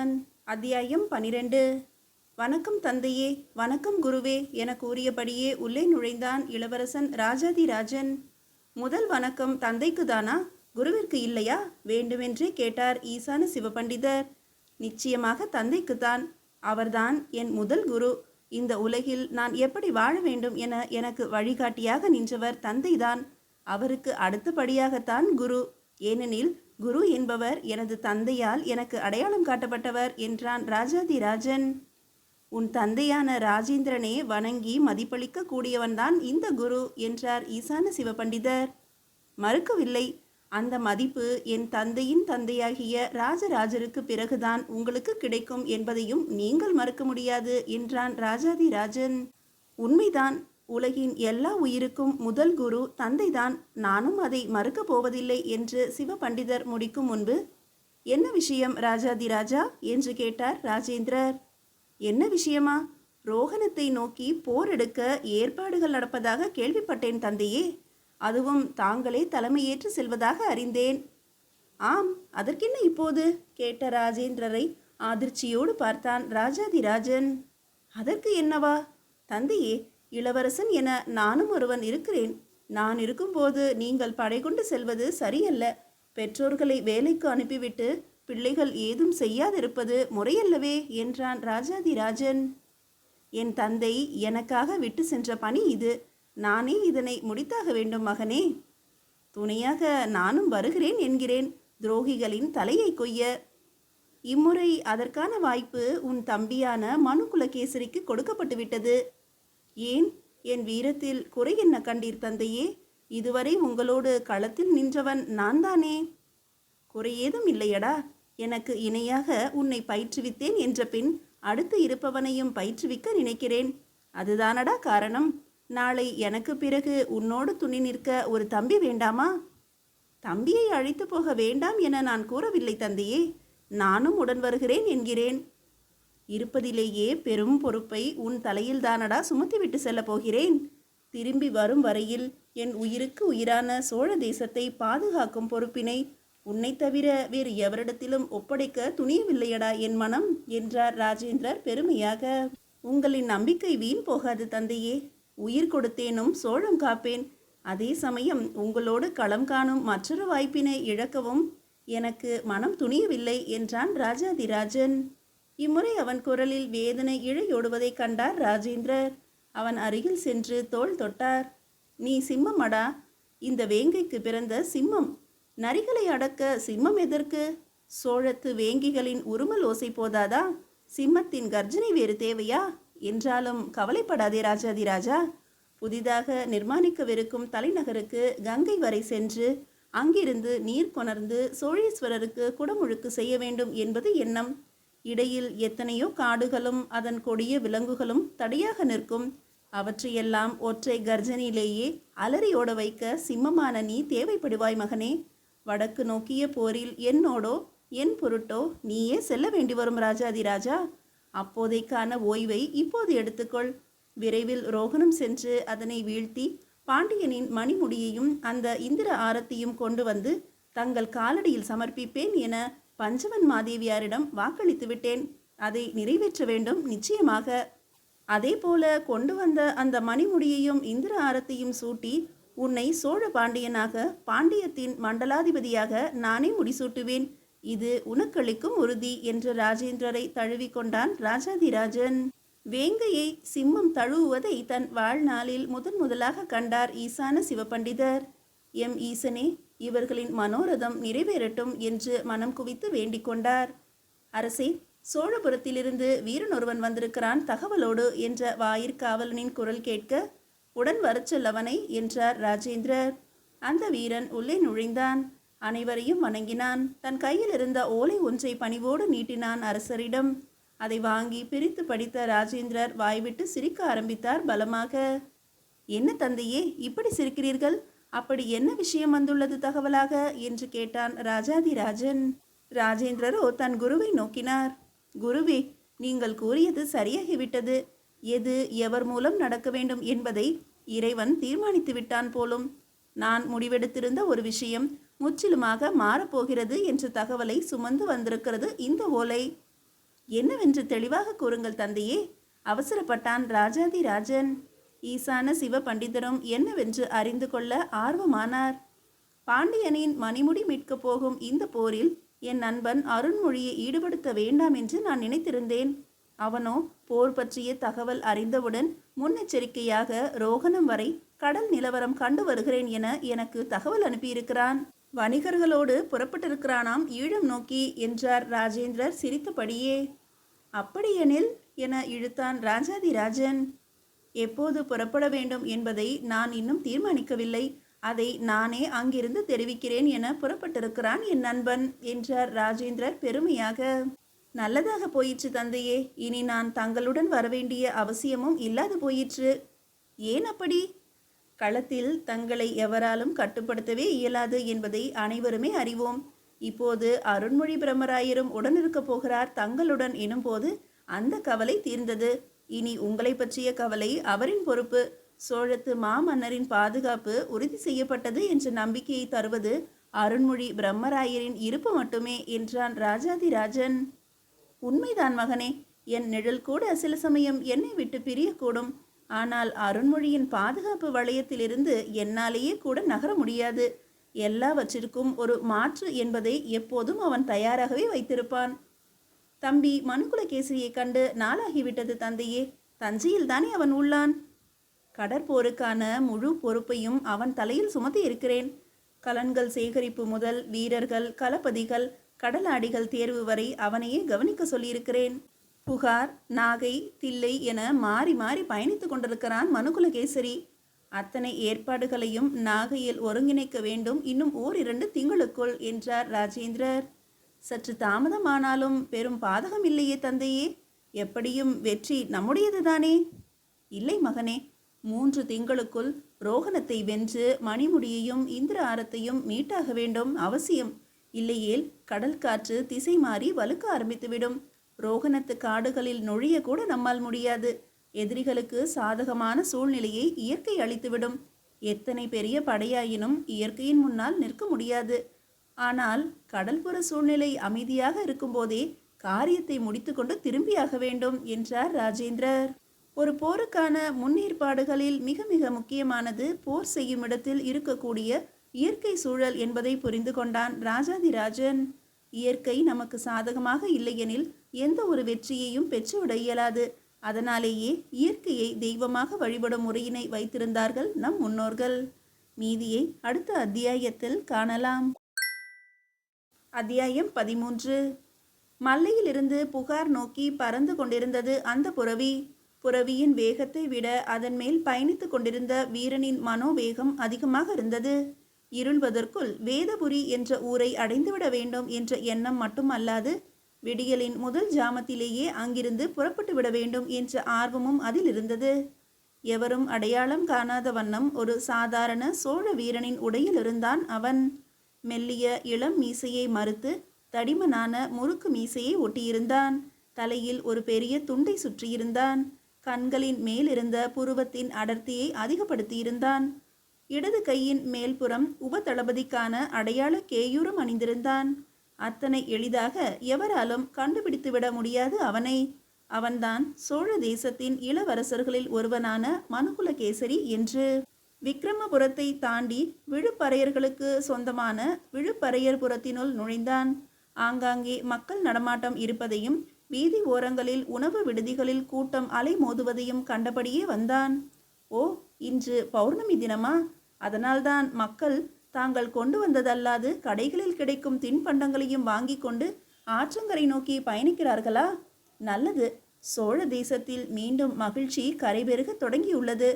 ராமன் அத்தியாயம் பனிரெண்டு. வணக்கம் தந்தையே வணக்கம் குருவே என கூறியபடியே உள்ளே நுழைந்தான் இளவரசன் ராஜாதிராஜன். முதல் வணக்கம் தந்தைக்கு தானா? குருவிற்கு இல்லையா? வேண்டுமென்றே கேட்டார் ஈசான சிவபண்டிதர். நிச்சயமாக தந்தைக்குத்தான் அவர்தான் என் முதல் குரு. இந்த உலகில் நான் எப்படி வாழ வேண்டும் என எனக்கு வழிகாட்டியாக நின்றவர் தந்தைதான். அவருக்கு அடுத்தபடியாகத்தான் குரு. ஏனெனில் குரு என்பவர் எனது தந்தையால் எனக்கு அடையாளம் காட்டப்பட்டவர் என்றான் ராஜாதிராஜன். உன் தந்தையான ராஜேந்திரனே வணங்கி மதிப்பளிக்க கூடியவன்தான் இந்த குரு என்றார் ஈசான சிவபண்டிதர். மறுக்கவில்லை. அந்த மதிப்பு என் தந்தையின் தந்தையாகிய ராஜராஜருக்கு பிறகுதான் உங்களுக்கு கிடைக்கும் என்பதையும் நீங்கள் மறுக்க முடியாது என்றான் ராஜாதிராஜன். உண்மைதான். உலகின் எல்லா உயிருக்கும் முதல் குரு தந்தைதான். நானும் அதை மறுக்கப் போவதில்லை என்று சிவபண்டிதர் முடிக்கும் முன்பு என்ன விஷயம் ராஜாதி ராஜா? என்று கேட்டார் ராஜேந்திரர். என்ன விஷயமா? ரோகணத்தை நோக்கி போர் எடுக்க ஏற்பாடுகள் நடப்பதாக கேள்விப்பட்டேன் தந்தையே. அதுவும் தாங்களே தலைமையேற்று செல்வதாக அறிந்தேன். ஆம் அதற்கென்ன இப்போது? கேட்ட ராஜேந்திரரை அதிர்ச்சியோடு பார்த்தான் ராஜாதிராஜன். அதற்கு என்னவா? தந்தையே இளவரசன் என நானும் ஒருவன் இருக்கிறேன். நான் இருக்கும்போது நீங்கள் படை கொண்டு செல்வது சரியல்ல. பெற்றோர்களை வேலைக்கு அனுப்பிவிட்டு பிள்ளைகள் ஏதும் செய்யாதிருப்பது முறையல்லவே என்றான் ராஜாதிராஜன். என் தந்தை எனக்காக விட்டு சென்ற பணி இது. நானே இதனை முடித்தாக வேண்டும் மகனே. துணையாக நானும் வருகிறேன் என்கிறேன். துரோகிகளின் தலையை கொய்ய. இம்முறை அதற்கான வாய்ப்பு உன் தம்பியான மனுகுலகேசரிக்கு கொடுக்கப்பட்டு கொடுக்கப்பட்டுவிட்டது. ஏன் என் வீரத்தில் குறை என்ன கண்டீர் தந்தையே? இதுவரை உங்களோடு களத்தில் நின்றவன் நான் தானே குறையேதும் இல்லையடா. எனக்கு இணையாக உன்னை பயிற்றுவித்தேன் என்ற பின் அடுத்து இருப்பவனையும் பயிற்றுவிக்க நினைக்கிறேன். அதுதானடா காரணம். நாளை எனக்கு பிறகு உன்னோடு துணி நிற்க ஒரு தம்பி வேண்டாமா? தம்பியை அழைத்து போக வேண்டாம் என நான் கூறவில்லை தந்தையே. நானும் உடன் வருகிறேன் என்கிறேன். இருப்பதிலேயே பெரும் பொறுப்பை உன் தலையில் தானடா சுமத்திவிட்டு செல்லப் போகிறேன்? திரும்பி வரும் வரையில் என் உயிருக்கு உயிரான சோழ தேசத்தை பாதுகாக்கும் பொறுப்பினை உன்னை தவிர வேறு எவரிடத்திலும் ஒப்படைக்க துணியவில்லையடா என் மனம்? என்றார் ராஜேந்திரர் பெருமையாக. உங்களின் நம்பிக்கை வீண் போகாது தந்தையே. உயிர் கொடுத்தேனும் சோழம் காப்பேன். அதே சமயம் உங்களோடு களம் காணும் மற்றொரு வாய்ப்பினை இழக்கவும் எனக்கு மனம் துணியவில்லை என்றான் ராஜாதிராஜன். இம்முறை அவன் குரலில் வேதனை இழையோடுவதைக் கண்டார் ராஜேந்திரர். அவன் அருகில் சென்று தோள் தொட்டார். நீ சிம்மமடா? இந்த வேங்கைக்கு பிறந்த சிம்மம்? நரிகளை அடக்க சிம்மம் எதற்கு? சோழத்து வேங்கிகளின் உருமல் ஓசை போதாதா? சிம்மத்தின் கர்ஜனை வேறு தேவையா? என்றாலும் கவலைப்படாதே ராஜாதிராஜா புதிதாக நிர்மாணிக்கவிருக்கும் தலைநகருக்கு கங்கை வரை சென்று அங்கிருந்து நீர் கொணர்ந்து சோழேஸ்வரருக்கு குடமுழுக்கு செய்ய வேண்டும் என்பது எண்ணம். இடையில் எத்தனையோ காடுகளும் அதன் கொடிய விலங்குகளும் தடையாக நிற்கும். அவற்றையெல்லாம் ஒற்றை கர்ஜனிலேயே அலறியோட வைக்க சிம்மமான நீ தேவைப்படுவாய் மகனே. வடக்கு நோக்கிய போரில் என்னோடோ என் பொருட்டோ நீயே செல்ல வேண்டி வரும் ராஜாதிராஜா அப்போதைக்கான ஓய்வை இப்போது எடுத்துக்கொள். விரைவில் ரோகணம் சென்று அதனை வீழ்த்தி பாண்டியனின் மணிமுடியையும் அந்த இந்திர ஆரத்தையும் கொண்டு வந்து தங்கள் காலடியில் சமர்ப்பிப்பேன் என பஞ்சவன் மாதேவியாரிடம் வாக்களித்து விட்டேன். அதை நிறைவேற்ற வேண்டும் நிச்சயமாக. அதே போல கொண்டு வந்த அந்த மணிமுடியையும் இந்திர ஆரத்தையும் சூட்டி உன்னை சோழ பாண்டியனாக பாண்டியத்தின் மண்டலாதிபதியாக நானே முடிசூட்டுவேன். இது உனக்களிக்கும் உறுதி என்று ராஜேந்திரரை தழுவிக்கொண்டான் ராஜாதிராஜன். வேங்கையை சிம்மம் தழுவுவதை தன் வாழ்நாளில் முதன் முதலாக கண்டார் ஈசான சிவபண்டிதர். எம் ஈசனே இவர்களின் மனோரதம் நிறைவேறட்டும் என்று மனம் குவித்து வேண்டிக் கொண்டார். அரசே சோழபுரத்திலிருந்து வீரன் ஒருவன் வந்திருக்கிறான் தகவலோடு என்ற வாயிற்காவலனின் குரல் கேட்க உடன் வரச் சொல்லவனை என்றார் ராஜேந்திரர். அந்த வீரன் உள்ளே நுழைந்தான். அனைவரையும் வணங்கினான். தன் கையில் இருந்த ஓலை ஒன்றை பணிவோடு நீட்டினான் அரசரிடம். அதை வாங்கி பிரித்து படித்த ராஜேந்திரர் வாய்விட்டு சிரிக்க ஆரம்பித்தார் பலமாக. என்ன தந்தையே இப்படி சிரிக்கிறீர்கள்? அப்படி என்ன விஷயம் வந்துள்ளது தகவலாக? என்று கேட்டான் ராஜாதிராஜன் ராஜேந்திரரோ தன் குருவை நோக்கினார். குருவே நீங்கள் கூறியது சரியாகிவிட்டது. எது எவர் மூலம் நடக்க வேண்டும் என்பதை இறைவன் தீர்மானித்து விட்டான் போலும். நான் முடிவெடுத்திருந்த ஒரு விஷயம் முற்றிலுமாக மாறப்போகிறது என்ற தகவலை சுமந்து வந்திருக்கிறது இந்த ஓலை. என்னவென்று தெளிவாக கூறுங்கள் தந்தையே அவசரப்பட்டான் ராஜாதி ராஜன். ஈசான சிவ பண்டிதரும் என்னவென்று அறிந்து கொள்ள ஆர்வமானார். பாண்டியனின் மணிமுடி மீட்கப் போகும் இந்த போரில் என் நண்பன் அருண்மொழியை ஈடுபடுத்த வேண்டாம் என்று நான் நினைத்திருந்தேன். அவனோ போர் பற்றிய தகவல் அறிந்தவுடன் முன்னெச்சரிக்கையாக ரோகணம் வரை கடல் நிலவரம் கண்டு வருகிறேன் என எனக்கு தகவல் அனுப்பியிருக்கிறான். வணிகர்களோடு புறப்பட்டிருக்கிறானாம் ஈழம் நோக்கி என்றார் ராஜேந்திரர் சிரித்தபடியே. அப்படியெனில் என இழுத்தான் ராஜாதிராஜன். எப்போது புறப்பட வேண்டும் என்பதை நான் இன்னும் தீர்மானிக்கவில்லை. அதை நானே அங்கிருந்து தெரிவிக்கிறேன் என புறப்பட்டிருக்கிறான் என் நண்பன் என்றார் ராஜேந்திரர் பெருமையாக. நல்லதாக போயிற்று தந்தையே இனி நான் தங்களுடன் வரவேண்டிய அவசியமும் இல்லாது போயிற்று. ஏன் அப்படி? களத்தில் தங்களை எவராலும் கட்டுப்படுத்தவே இயலாது என்பதை அனைவருமே அறிவோம். இப்போது அருண்மொழி பிரம்மராயரும் உடனிருக்கப் போகிறார் தங்களுடன் எனும்போது அந்த கவலை தீர்ந்தது. இனி உங்களை பற்றிய கவலை அவரின் பொறுப்பு. சோழத்து மாமன்னரின் பாதுகாப்பு உறுதி செய்யப்பட்டது என்ற நம்பிக்கையை தருவது அருண்மொழி பிரம்மராயரின் இருப்பு மட்டுமே என்றான் ராஜாதிராஜன். உண்மைதான் மகனே என் நிழல் கூட சில சமயம் என்னை விட்டு பிரியக்கூடும். ஆனால் அருண்மொழியின் பாதுகாப்பு வளையத்திலிருந்து என்னாலேயே கூட நகர முடியாது. எல்லாவற்றிற்கும் ஒரு மாற்று என்பதை எப்போதும் அவன் தயாராகவே வைத்திருப்பான். தம்பி மனுகுலகேசரியை கண்டு நாளாகிவிட்டது தந்தையே. தஞ்சையில் தானே அவன் உள்ளான்? கடற்போருக்கான முழு பொறுப்பையும் அவன் தலையில் சுமத்தி இருக்கிறேன். கலன்கள் சேகரிப்பு முதல் வீரர்கள் களபதிகள் கடலாடிகள் தேர்வு வரை அவனையே கவனிக்க சொல்லியிருக்கிறேன். புகார் நாகை தில்லை என மாறி மாறி பயணித்துக் கொண்டிருக்கிறான் மனுகுலகேசரி அத்தனை ஏற்பாடுகளையும் நாகையில் ஒருங்கிணைக்க வேண்டும் இன்னும் ஓரிரண்டு திங்களுக்குள் என்றார் ராஜேந்திரர். சற்று தாமதமானாலும் பெரும் பாதகம் இல்லையே தந்தையே. எப்படியும் வெற்றி நம்முடையதுதானே? இல்லை மகனே மூன்று திங்களுக்குள் ரோகணத்தை வென்று மணிமுடியையும் இந்திர ஆரத்தையும் மீட்டாக வேண்டும் அவசியம். இல்லையேல் கடல் காற்று திசை மாறி வலுக்க ஆரம்பித்துவிடும். ரோகணத்து காடுகளில் நுழைய கூட நம்மால் முடியாது. எதிரிகளுக்கு சாதகமான சூழ்நிலையை இயற்கை அளித்துவிடும். எத்தனை பெரிய படையாயினும் இயற்கையின் முன்னால் நிற்க முடியாது. ஆனால் கடல்புற சூழ்நிலை அமைதியாக இருக்கும்போதே காரியத்தை முடித்துக்கொண்டு திரும்பியாக வேண்டும் என்றார் ராஜேந்திரர். ஒரு போருக்கான முன்னேற்பாடுகளில் மிக மிக முக்கியமானது போர் செய்யும் இடத்தில் இருக்கக்கூடிய இயற்கை சூழல் என்பதை புரிந்து கொண்டான் ராஜாதிராஜன். இயற்கை நமக்கு சாதகமாக இல்லையெனில் எந்த ஒரு வெற்றியையும் பெற்றுவிட இயலாது. அதனாலேயே இயற்கையை தெய்வமாக வழிபடும் முறையினை வைத்திருந்தார்கள் நம் முன்னோர்கள். மீதியை அடுத்த அத்தியாயத்தில் காணலாம். அத்தியாயம் பதிமூன்று. மல்லையிலிருந்து புகார் நோக்கி பறந்து கொண்டிருந்தது அந்த புறவி. புறவியின் வேகத்தை விட அதன் மேல் பயணித்துக் கொண்டிருந்த வீரனின் மனோவேகம் அதிகமாக இருந்தது. இருள்வதற்குள் வேதபுரி என்ற ஊரை அடைந்துவிட வேண்டும் என்ற எண்ணம் மட்டுமல்லாது விடியலின் முதல் ஜாமத்திலேயே அங்கிருந்து புறப்பட்டு விட வேண்டும் என்ற ஆர்வமும் அதில் இருந்தது. எவரும் அடையாளம் காணாத வண்ணம் ஒரு சாதாரண சோழ வீரனின் உடையில் இருந்தான் அவன். மெல்லிய இளம் மீசையை மறுத்து தடிமனான முறுக்கு மீசையை ஒட்டியிருந்தான். தலையில் ஒரு பெரிய துண்டை சுற்றியிருந்தான். கண்களின் மேலிருந்த புருவத்தின் அடர்த்தியை அதிகப்படுத்தியிருந்தான். இடது கையின் மேல்புறம் உபதளபதிக்கான அடையாள கேயூரம் அணிந்திருந்தான். அத்தனை எளிதாக எவராலும் கண்டுபிடித்துவிட முடியாது அவனை. அவன்தான் சோழ தேசத்தின் இளவரசர்களில் ஒருவனான மனுகுலகேசரி என்று. விக்ரமபுரத்தை தாண்டி விழுப்பறையர்களுக்கு சொந்தமான விழுப்பறையர்புரத்தினுள் நுழைந்தான். ஆங்காங்கே மக்கள் நடமாட்டம் இருப்பதையும் வீதி ஓரங்களில் உணவு விடுதிகளில் கூட்டம் அலைமோதுவதையும் கண்டபடியே வந்தான். ஓ இன்று பௌர்ணமி தினமா? அதனால்தான் மக்கள் தாங்கள் கொண்டு வந்ததல்லாது கடைகளில் கிடைக்கும் தின்பண்டங்களையும் வாங்கி கொண்டு ஆற்றங்கரை நோக்கி பயணிக்கிறார்களா? நல்லது. சோழ தேசத்தில் மீண்டும் மகிழ்ச்சி கரைபெருக தொடங்கியுள்ளது.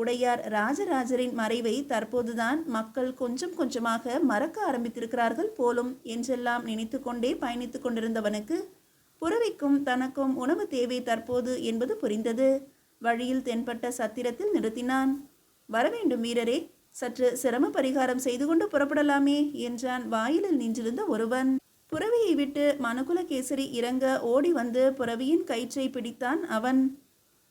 உடையார் ராஜராஜரின் மறைவை தற்போதுதான் மக்கள் கொஞ்சம் கொஞ்சமாக மறக்க ஆரம்பித்திருக்கிறார்கள் போலும் என்றெல்லாம் நினைத்து கொண்டே பயணித்து கொண்டிருந்தவனுக்கு புறவிக்கும் தனக்கும் உணவு தேவை தற்போது என்பது புரிந்தது. வழியில் தென்பட்ட சத்திரத்தில் நிறுத்தினான். வரவேண்டும் வீரரே சற்று சிரம பரிகாரம் செய்து கொண்டு புறப்படலாமே என்றான் வாயிலில் நின்றிருந்த ஒருவன். புறவியை விட்டு மனுகுலகேசரி இறங்க ஓடி வந்து புறவியின் கயிற்றை பிடித்தான் அவன்.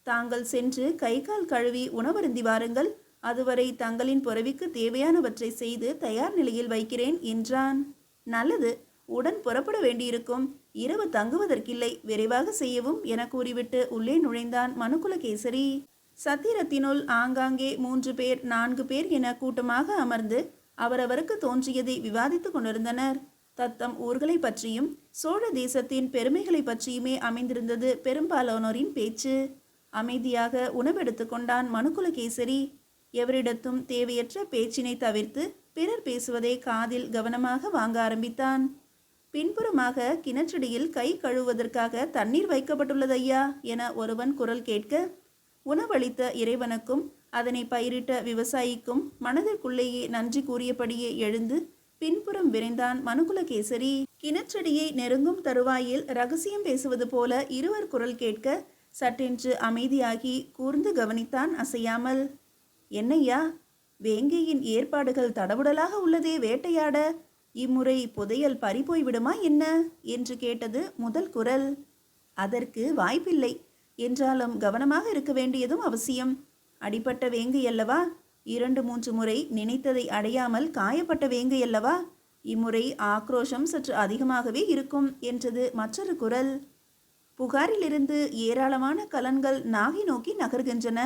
தாங்கள் சென்று கை கால் கழுவி உணவருந்தி வாருங்கள். அதுவரை தங்களின் புறவிக்கு தேவையானவற்றை செய்து தயார் நிலையில் வைக்கிறேன் என்றான். நல்லது உடன் புறப்பட வேண்டியிருக்கும். இரவு தங்குவதற்கில்லை விரைவாக செய்யவும் என கூறிவிட்டு உள்ளே நுழைந்தான் மனுகுலகேசரி. சத்திரத்தினுள் ஆங்காங்கே மூன்று பேர் நான்கு பேர் என கூட்டமாக அமர்ந்து அவரவருக்கு தோன்றியதை விவாதித்துக் கொண்டிருந்தனர். தத்தம் ஊர்களை பற்றியும் சோழ தேசத்தின் பெருமைகளை பற்றியுமே அமைந்திருந்தது பெரும்பாலானோரின் பேச்சு. அமைதியாக உணவெடுத்து கொண்டான் மனுகுலகேசரி. எவரிடத்தும் தேவையற்ற பேச்சினை தவிர்த்து பிறர் பேசுவதை காதில் கவனமாக வாங்க ஆரம்பித்தான். பின்புறமாக கிணற்றடியில் கை கழுவுவதற்காக தண்ணீர் வைக்கப்பட்டுள்ளது ஐயா என ஒருவன் குரல் கேட்க உணவளித்த இறைவனுக்கும் அதனை பயிரிட்ட விவசாயிக்கும் மனதிற்குள்ளேயே நன்றி கூறியபடியே எழுந்து பின்புறம் விரைந்தான் மனுகுலகேசரி. கிணற்றடியை நெருங்கும் தருவாயில் ரகசியம் பேசுவது போல இருவர் குரல் கேட்க சட்டென்று அமைதியாகி கூர்ந்து கவனித்தான் அசையாமல் என்னையா வேங்கையின் ஏற்பாடுகள் தடவுடலாக உள்ளதே வேட்டையாட? இம்முறை புதையல் பறிபோய் விடுமா என்ன? என்று கேட்டது முதல் குரல். அதற்கு வாய்ப்பில்லை. என்றாலும் கவனமாக இருக்க வேண்டியதும் அவசியம். அடிப்பட்ட வேங்கை அல்லவா? இரண்டு மூன்று முறை நினைத்ததை அடையாமல் காயப்பட்ட வேங்கை அல்லவா? இம்முறை ஆக்ரோஷம் சற்று அதிகமாகவே இருக்கும் என்றது மற்றொரு குரல். புகாரிலிருந்து ஏராளமான கலன்கள் நாகை நோக்கி நகர்கின்றன.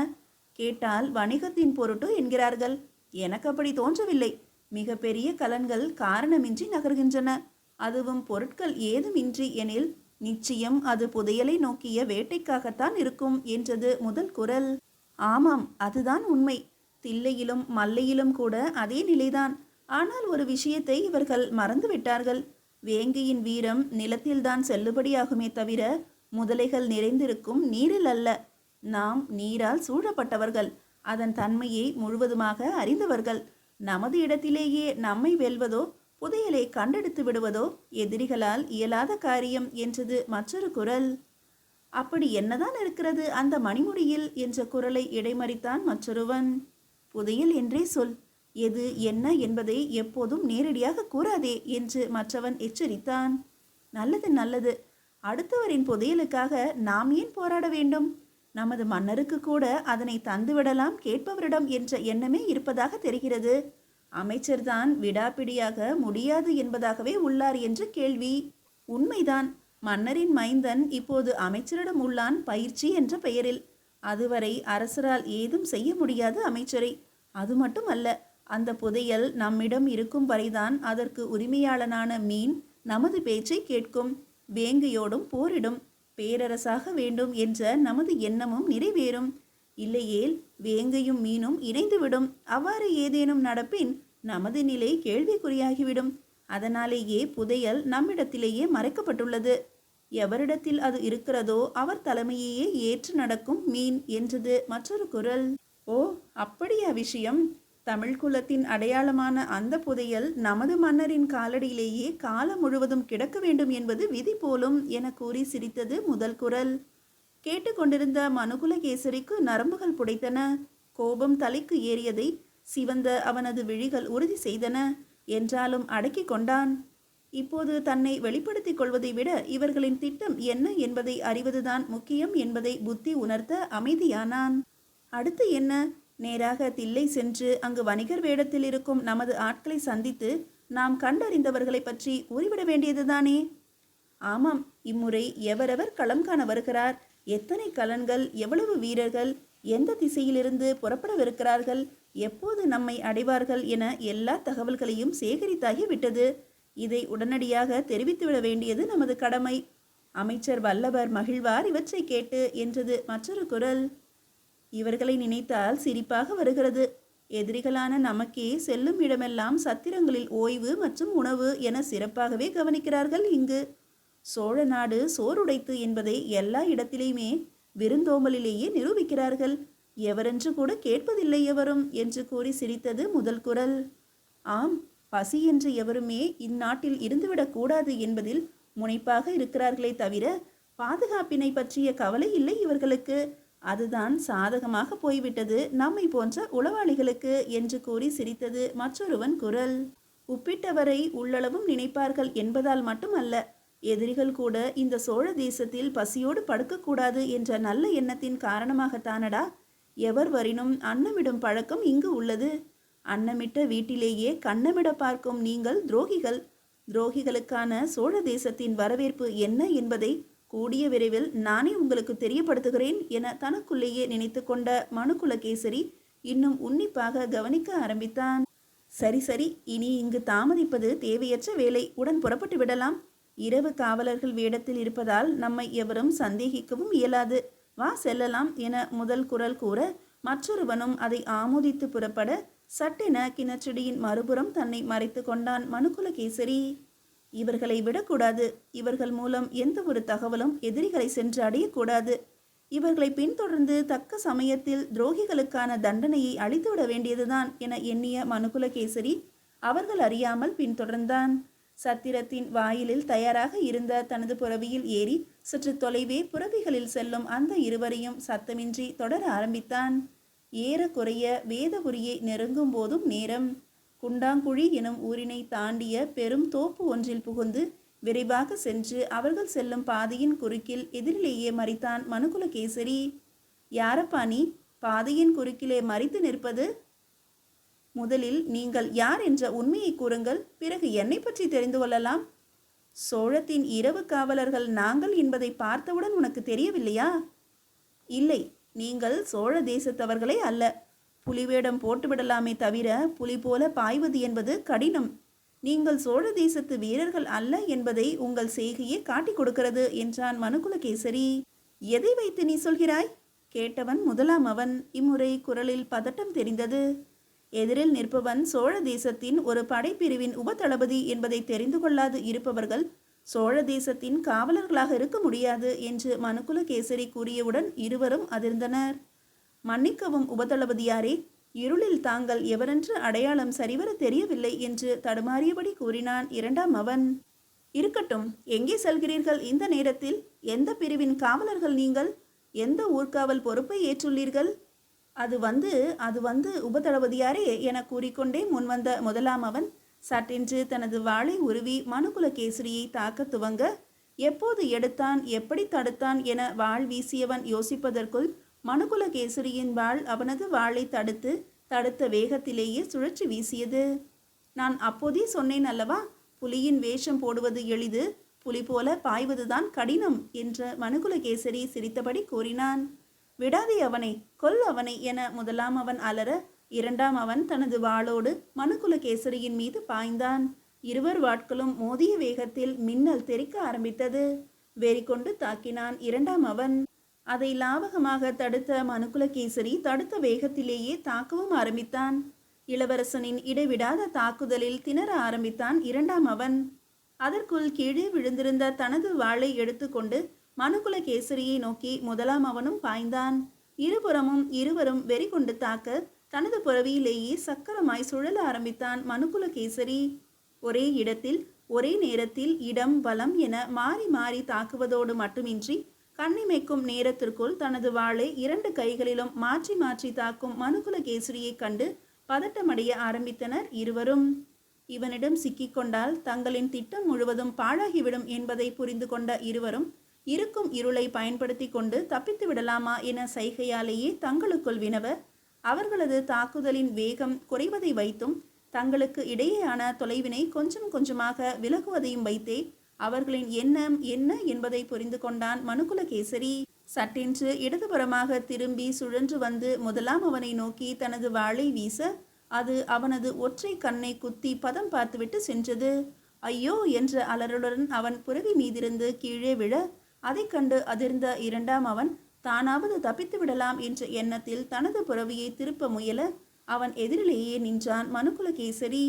கேட்டால் வணிகத்தின் பொருட்டு என்கிறார்கள். எனக்கு அப்படி தோன்றவில்லை. மிகப்பெரிய கலன்கள் காரணமின்றி நகர்கின்றன. அதுவும் பொருட்கள் ஏதுமின்றி எனில் நிச்சயம் அது புதையலை நோக்கிய வேட்டைக்காகத்தான் இருக்கும் என்றது முதல் குரல். ஆமாம் அதுதான் உண்மை. தில்லையிலும் மல்லையிலும் கூட அதே நிலைதான். ஆனால் ஒரு விஷயத்தை இவர்கள் மறந்துவிட்டார்கள். வேங்கையின் வீரம் நிலத்தில்தான் செல்லுபடியாகுமே தவிர முதலைகள் நிறைந்திருக்கும் நீரில் அல்ல. நாம் நீரால் சூழப்பட்டவர்கள். அதன் தன்மையை முழுவதுமாக அறிந்தவர்கள். நமது இடத்திலேயே நம்மை வெல்வதோ புதையலை கண்டெடுத்து விடுவதோ எதிரிகளால் இயலாத காரியம் என்றது மற்றொரு குரல். அப்படி என்னதான் இருக்கிறது அந்த மணிமுடியில் என்ற குரலை இடைமறித்தான் மற்றொருவன். புதையல் என்றே சொல். எது என்ன என்பதை எப்போதும் நேரடியாக கூறாதே என்று மற்றவன் எச்சரித்தான். நல்லது நல்லது. அடுத்தவரின் புதையலுக்காக நாம் ஏன் போராட வேண்டும்? நமது மன்னருக்கு கூட அதனை தந்துவிடலாம் கேட்பவரிடம் என்ற எண்ணமே இருப்பதாக தெரிகிறது. அமைச்சர்தான் விடாப்பிடியாக முடியாது என்பதாகவே உள்ளார் என்று கேள்வி. உண்மைதான். மன்னரின் மைந்தன் இப்போது அமைச்சரிடம் உள்ளான் பயிற்சி என்ற பெயரில். அதுவரை அரசரால் ஏதும் செய்ய முடியாது அமைச்சரை. அது மட்டுமல்ல அந்த புதையல் நம்மிடம் இருக்கும் வரைதான் அதற்கு உரிமையாளனான மீன் நமது பேச்சை கேட்கும். வேங்கையோடும் போரிடும். பேரரசாக வேண்டும் என்ற நமது எண்ணமும் நிறைவேறும். இல்லையேல் வேங்கையும் மீனும் இணைந்துவிடும். அவ்வாறு ஏதேனும் நடப்பின் நமது நிலை கேள்விக்குறியாகிவிடும். அதனாலேயே புதையல் நம்மிடத்திலேயே மறைக்கப்பட்டுள்ளது. எவரிடத்தில் அது இருக்கிறதோ அவர் தலைமையையே ஏற்று நடக்கும் மீன் என்றது மற்றொரு குரல். ஓ அப்படியா விஷயம். தமிழ் குலத்தின் அடையாளமான அந்த புதையல் நமது மன்னரின் காலடியிலேயே காலம் முழுவதும் கிடக்க வேண்டும் என்பது விதி போலும் என கூறி சிரித்தது முதல் குரல். கேட்டுக்கொண்டிருந்த மனுகுலகேசரிக்கு நரம்புகள் புடைத்தன. கோபம் தலைக்கு ஏறியதை சிவந்த அவனது விழிகள் உறுதி செய்தன. என்றாலும் அடக்கி கொண்டான். இப்போது தன்னை வெளிப்படுத்திக் கொள்வதை விட இவர்களின் திட்டம் என்ன என்பதை அறிவதுதான் முக்கியம் என்பதை புத்தி உணர்த்த அமைதியானான். அடுத்து என்ன? நேராக தில்லை சென்று அங்கு வணிகர் வேடத்தில் இருக்கும் நமது ஆட்களை சந்தித்து நாம் கண்டறிந்தவர்களை பற்றி கூறிவிட வேண்டியதுதானே? ஆமாம் இம்முறை எவரெவர் களம் காண வருகிறார்? எத்தனை கலன்கள் எவ்வளவு வீரர்கள் எந்த திசையிலிருந்து புறப்படவிருக்கிறார்கள் எப்போது நம்மை அடைவார்கள் என எல்லா தகவல்களையும் சேகரித்தாகி விட்டது. இதை உடனடியாக தெரிவித்துவிட வேண்டியது நமது கடமை. அமைச்சர் வல்லவர் மகிழ்வார் இவற்றை கேட்டு என்றது மற்றொரு குரல். இவர்களை நினைத்தால் சிரிப்பாக வருகிறது. எதிரிகளான நமக்கே செல்லும் இடமெல்லாம் சத்திரங்களில் ஓய்வு மற்றும் உணவு என சிறப்பாகவே கவனிக்கிறார்கள் இங்கு. சோழ நாடு சோறுடைத்து என்பதை எல்லா இடத்திலேயுமே விருந்தோம்பலிலேயே நிரூபிக்கிறார்கள். எவரென்று கூட கேட்பதில்லை எவரும் என்று கூறி சிரித்தது முதல் குரல். ஆம் பசி என்று எவருமே இந்நாட்டில் இருந்துவிடக் கூடாது என்பதில் முனைப்பாக இருக்கிறார்களே தவிர பாதுகாப்பினை பற்றிய கவலை இல்லை இவர்களுக்கு. அதுதான் சாதகமாக போய்விட்டது. நம்மை போன்ற உளவாளிகளுக்கு என்று கூறி சிரித்தது மற்றொருவன் குரல். உப்பிட்டவரை உள்ளளவும் நினைப்பார்கள் என்பதால் மட்டுமல்ல எதிரிகள் கூட இந்த சோழ தேசத்தில் பசியோடு படுக்கக்கூடாது என்ற நல்ல எண்ணத்தின் காரணமாகத்தானடா? எவர் வரினும் அன்னமிடும் பழக்கம் இங்கு உள்ளது. அன்னமிட்ட வீட்டிலேயே கண்ணமிட பார்க்கும் நீங்கள் துரோகிகள். துரோகிகளுக்கான சோழ தேசத்தின் வரவேற்பு என்ன என்பதை கூடிய விரைவில் நானே உங்களுக்கு தெரியப்படுத்துகிறேன் என தனக்குள்ளேயே நினைத்து கொண்ட மனுக்குலகேசரி இன்னும் உன்னிப்பாக கவனிக்க ஆரம்பித்தான். சரி சரி இனி இங்கு தாமதிப்பது தேவையற்ற வேலை. உடன் புறப்பட்டு விடலாம். இரவு காவலர்கள் வேடத்தில் இருப்பதால் நம்மை எவரும் சந்தேகிக்கவும் இயலாது. வா செல்லலாம் என முதல் குரல் கூற மற்றொருவனும் அதை ஆமோதித்து புறப்பட சட்டென கிணற்றடியின் மறுபுறம் தன்னை மறைத்து கொண்டான் மனுக்குலகேசரி இவர்களை விடக்கூடாது. இவர்கள் மூலம் எந்த ஒரு தகவலும் எதிரிகளை சென்று அடையக்கூடாது. இவர்களை பின்தொடர்ந்து தக்க சமயத்தில் துரோகிகளுக்கான தண்டனையை அளித்துவிட வேண்டியதுதான் என எண்ணிய மனுகுலகேசரி அவர்கள் அறியாமல் பின்தொடர்ந்தான். சத்திரத்தின் வாயிலில் தயாராக இருந்த தனது புறவியில் ஏறி சற்று தொலைவே புறவிகளில் செல்லும் அந்த இருவரையும் சத்தமின்றி தொடர ஆரம்பித்தான். ஏறக்குறைய வேதபுரியை நெருங்கும் போதும் நேரம் குண்டாங்குழி எனும் ஊரினை தாண்டிய பெரும் தோப்பு ஒன்றில் புகுந்து விரைவாக சென்று அவர்கள் செல்லும் பாதையின் குறுக்கில் எதிரிலேயே மறித்தான் மனுகுலகேசரி. யாரப்பா நீ? பாதையின் குறுக்கிலே மறித்து நிற்பது? முதலில் நீங்கள் யார் என்ற உண்மையை கூறுங்கள் பிறகு என்னை பற்றி தெரிந்து கொள்ளலாம். சோழத்தின் இரவு காவலர்கள் நாங்கள் என்பதை பார்த்தவுடன் உனக்கு தெரியவில்லையா? இல்லை நீங்கள் சோழ தேசத்தவர்களே அல்ல. புலிவேடம் போட்டுவிடலாமே தவிர புலி போல பாய்வது என்பது கடினம். நீங்கள் சோழ தேசத்து வீரர்கள் அல்ல என்பதை உங்கள் செய்கையே காட்டிக் கொடுக்கிறது என்றான் மனுகுலகேசரி. எதை வைத்து நீ சொல்கிறாய்? கேட்டவன் முதலாம் அவன். இம்முறை குரலில் பதட்டம் தெரிந்தது. எதிரில் நிற்பவன் சோழ தேசத்தின் ஒரு படைப்பிரிவின் உபதளபதி என்பதை தெரிந்து கொள்ளாது இருப்பவர்கள் சோழ தேசத்தின் காவலர்களாக இருக்க முடியாது என்று மனுகுலகேசரி கூறியவுடன் இருவரும் அதிர்ந்தனர். மன்னிக்கவும் உபதளபதியாரே. இருளில் தாங்கள் எவரென்று அடையாளம் சரிவர தெரியவில்லை என்று தடுமாறியபடி கூறினான் இரண்டாம் அவன். இருக்கட்டும் எங்கே செல்கிறீர்கள் இந்த நேரத்தில்? எந்த பிரிவின் காவலர்கள் நீங்கள்? எந்த ஊர்காவல் பொறுப்பை ஏற்றுள்ளீர்கள்? அது வந்து அது வந்து உபதளபதியாரே என கூறிக்கொண்டே முன்வந்த முதலாம் அவன் சட்டென்று தனது வாளை உருவி மனுகுலகேசரியை தாக்க துவங்க எப்போது எடுத்தான் எப்படி தடுத்தான் என வாள் வீசியவன் யோசிப்பதற்குள் மனுகுலகேசரியின் வாள் அவனது வாளை தடுத்து தடுத்த வேகத்திலேயே சுழற்சி வீசியது. நான் அப்போதே சொன்னேன் அல்லவா புலியின் வேஷம் போடுவது எளிது புலி போல பாய்வதுதான் கடினம் என்று மனுகுலகேசரி சிரித்தபடி கூறினான். விடாதே அவனை கொல் அவனை என முதலாம் அவன் அலற இரண்டாம் அவன் தனது வாளோடு மனுகுலகேசரியின் மீது பாய்ந்தான். இருவர் வாட்களும் மோதிய வேகத்தில் மின்னல் தெறிக்க ஆரம்பித்தது. வேறிக்கொண்டு தாக்கினான் இரண்டாம் அவன். அதை லாவகமாக தடுத்த மனுக்குலகேசரி தடுத்த வேகத்திலேயே தாக்கவும் ஆரம்பித்தான். இளவரசனின் இடைவிடாத தாக்குதலில் திணற ஆரம்பித்தான் இரண்டாம் அவன். அதற்குள் கீழே விழுந்திருந்த தனது வாளை எடுத்துக்கொண்டு மனுகுலகேசரியை நோக்கி முதலாம் அவனும் பாய்ந்தான். இருபுறமும் இருவரும் வெறி கொண்டு தாக்க தனது புறவியிலேயே சக்கரமாய் சுழல ஆரம்பித்தான் மனுகுலகேசரி. ஒரே இடத்தில் ஒரே நேரத்தில் இடம் பலம் என மாறி மாறி தாக்குவதோடு மட்டுமின்றி கண்ணிமைக்கும் நேரத்திற்குள் தனது வாளை இரண்டு கைகளிலும் மாற்றி மாற்றி தாக்கும் மனுகுல கேசரியைக் கண்டு பதட்டமடைய ஆரம்பித்தனர் இருவரும். இவனிடம் சிக்கிக்கொண்டால் தங்களின் திட்டம் முழுவதும் பாழாகிவிடும் என்பதை புரிந்து கொண்ட இருவரும் இருக்கும் இருளை பயன்படுத்தி கொண்டு தப்பித்து விடலாமா என சைகையாலேயே தங்களுக்குள் வினவ அவர்களது தாக்குதலின் வேகம் குறைவதை வைத்தும் தங்களுக்கு இடையேயான தொலைவினை கொஞ்சம் கொஞ்சமாக விலகுவதையும் வைத்தே அவர்களின் எண்ணம் என்ன என்பதை புரிந்து கொண்டான் மனுக்குலகேசரி சட்டென்று இடதுபுறமாக திரும்பி சுழன்று வந்து முதலாம் அவனை நோக்கி தனது வாளை வீச அது அவனது ஒற்றை கண்ணை குத்தி பதம் பார்த்துவிட்டு சென்றது. ஐயோ என்ற அலறலுடன் அவன் புறவி மீதிருந்து கீழே விழ அதைக் கண்டு அதிர்ந்த இரண்டாம் அவன் தானாவது தப்பித்து விடலாம் என்ற எண்ணத்தில் தனது புறவியை திருப்ப முயல அவன் எதிரிலேயே நின்றான் மனுக்குலகேசரி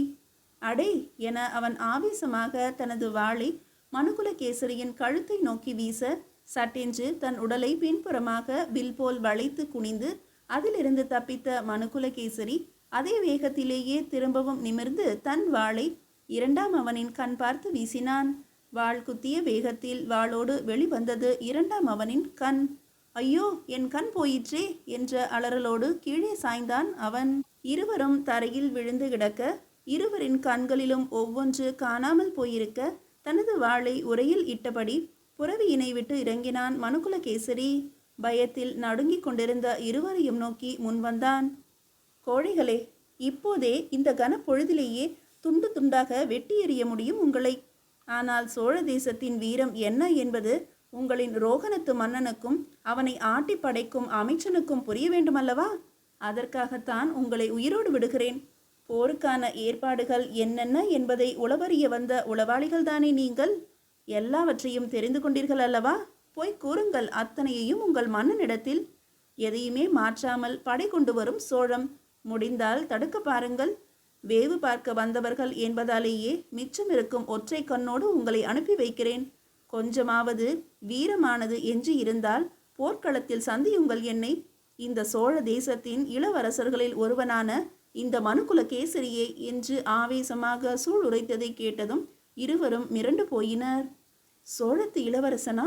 அடே என அவன் ஆவேசமாக தனது வாளை மனுகுலகேசரியின் கழுத்தை நோக்கி வீச சட்டென்று தன் உடலை பின்புறமாக வில் போல் வளைத்து குனிந்து அதிலிருந்து தப்பித்த மனுகுலகேசரி அதே வேகத்திலேயே திரும்பவும் நிமிர்ந்து தன் வாளை இரண்டாம் அவனின் கண் பார்த்து வீசினான். வாள் குத்திய வேகத்தில் வாளோடு வெளிவந்தது இரண்டாம் அவனின் கண். ஐயோ என் கண் போயிற்றே என்ற அலறலோடு கீழே சாய்ந்தான் அவன். இருவரும் தரையில் விழுந்து கிடக்க இருவரின் கண்களிலும் ஒவ்வொன்று காணாமல் போயிருக்க தனது வாளை உரையில் இட்டபடி புறவியினை விட்டு இறங்கினான் மனுகுலகேசரி. பயத்தில் நடுங்கிக் கொண்டிருந்த இருவரையும் நோக்கி முன்வந்தான் கோழைகளே இப்போதே இந்த கனப்பொழுதிலேயே துண்டு துண்டாக வெட்டி எறிய முடியும் உங்களை. ஆனால் சோழ தேசத்தின் வீரம் என்ன என்பது உங்களின் ரோகணத்து மன்னனுக்கும் அவனை ஆட்டி படைக்கும் அமைச்சனுக்கும் புரிய வேண்டுமல்லவா? அதற்காகத்தான் உங்களை உயிரோடு விடுகிறேன். போருக்கான ஏற்பாடுகள் என்னென்ன என்பதை உளவறிய வந்த உளவாளிகள்தானே நீங்கள்? எல்லாவற்றையும் தெரிந்து கொண்டீர்கள் அல்லவா? போய் கூறுங்கள் அத்தனையையும் உங்கள் மன்னனிடத்தில். எதையுமே மாற்றாமல் படை கொண்டு வரும் சோழம். முடிந்தால் தடுக்க பாருங்கள். வேவு பார்க்க வந்தவர்கள் என்பதாலேயே மிச்சம் இருக்கும் ஒற்றை கண்ணோடு உங்களை அனுப்பி வைக்கிறேன். கொஞ்சமாவது வீரமானது எஞ்சி இருந்தால் போர்க்களத்தில் சந்தியுங்கள் என்னை. இந்த சோழ தேசத்தின் இளவரசர்களில் ஒருவனான இந்த மனுக்குல கேசரியே என்று ஆவேசமாக சூளுரைத்ததை கேட்டதும் இருவரும் மிரண்டு போயினர். சோழத்து இளவரசனா?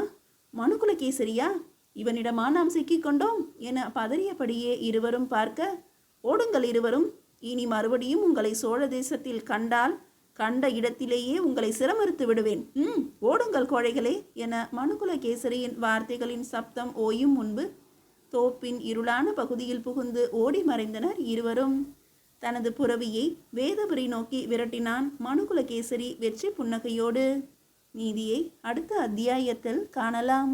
மனுக்குல கேசரியா இவனிடமா நாம் சிக்கிக்கொண்டோம் என பதறியபடியே இருவரும் பார்க்க ஓடுங்கள் இருவரும் இனி மறுபடியும் உங்களை சோழ தேசத்தில் கண்டால் கண்ட இடத்திலேயே உங்களை சிரமறுத்து விடுவேன். ம் ஓடுங்கள் கோழைகளே என மனுகுல கேசரியின் வார்த்தைகளின் சப்தம் ஓயும் முன்பு தோப்பின் இருளான பகுதியில் புகுந்து ஓடி மறைந்தனர் இருவரும். தனது புறவியை வேதபுரி நோக்கி விரட்டினான் மனுகுல கேசரி வெற்றி புன்னகையோடு. நீதியை அடுத்த அத்தியாயத்தில் காணலாம்.